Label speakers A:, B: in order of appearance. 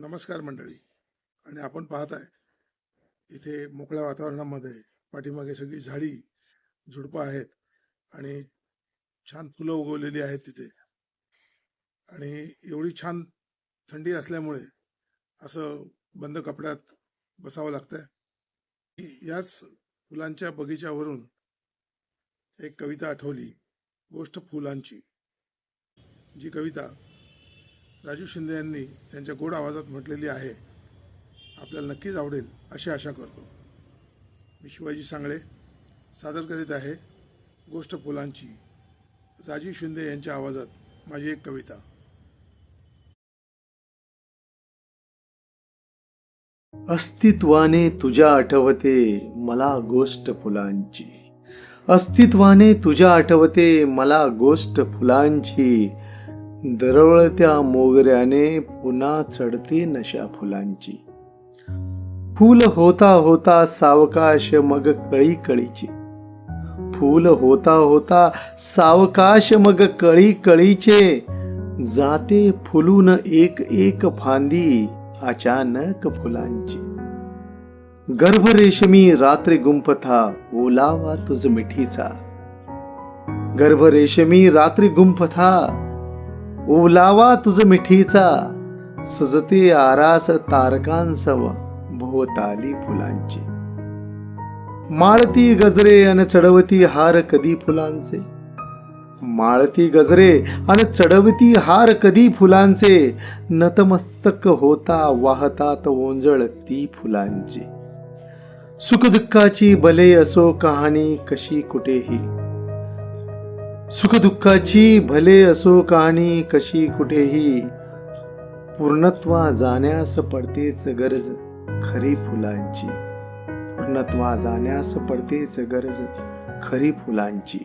A: नमस्कार मंडळी. आणि आपण पाहत आहे इथे मोकळ्या वातावरणामध्ये पाठीमागे सगळी झाडी झुडपं आहेत आणि छान फुलं उगवलेली आहेत तिथे. आणि एवढी छान थंडी असल्यामुळे असं बंद कपड्यात बसावं लागतंय. याच फुलांच्या बगीच्यावरून एक कविता आठवली गोष्ट फुलांची. जी कविता राजू शिंदे यांनी त्यांच्या गोड आवाजात म्हटलेली आहे. आपल्याला नक्कीच आवडेल अशी आशा करतो. मी शिवाजी सांगळे सादर करीत आहे गोष्ट फुलांची. राजू शिंदे यांच्या आवाजात माझी एक कविता.
B: अस्तित्वाने तुझ्या आठवते मला गोष्ट फुलांची. अस्तित्वाने तुझ्या आठवते मला गोष्ट फुलांची. दरवळत्या मोगऱ्याने पुन्हा चढते नशा फुलांची. फूल होता होता सावकाश मग कळी कळीची फूल होता होता सावकाश मग कळी कळीचे जाते फुलून एक एक फांदी अचानक फुलांची. गर्भ रेशमी रात्री गुंफथा ओलावा तुझ मिठीचा. गर्भ रेशमी रात्री गुंफथा ओलावा तुझ मिठीचा सजते आरास तारकांसव भोवताली फुलांची. माळती गजरे आणि चढवती हार कधी फुलांचे? माळती गजरे आणि चढवती हार कधी फुलांचे? नतमस्तक होता वाहतात ओंजळ ती फुलांची. सुखदुःखाची भले असो कहाणी कशी कुठेही? सुखदुःखाची भले असो कहाणी कशी कुठेही पूर्णत्वा जाण्यास पडतेच गरज खरी फुलांची. पूर्णत्वा जाण्यास पडतेच गरज खरी फुलांची.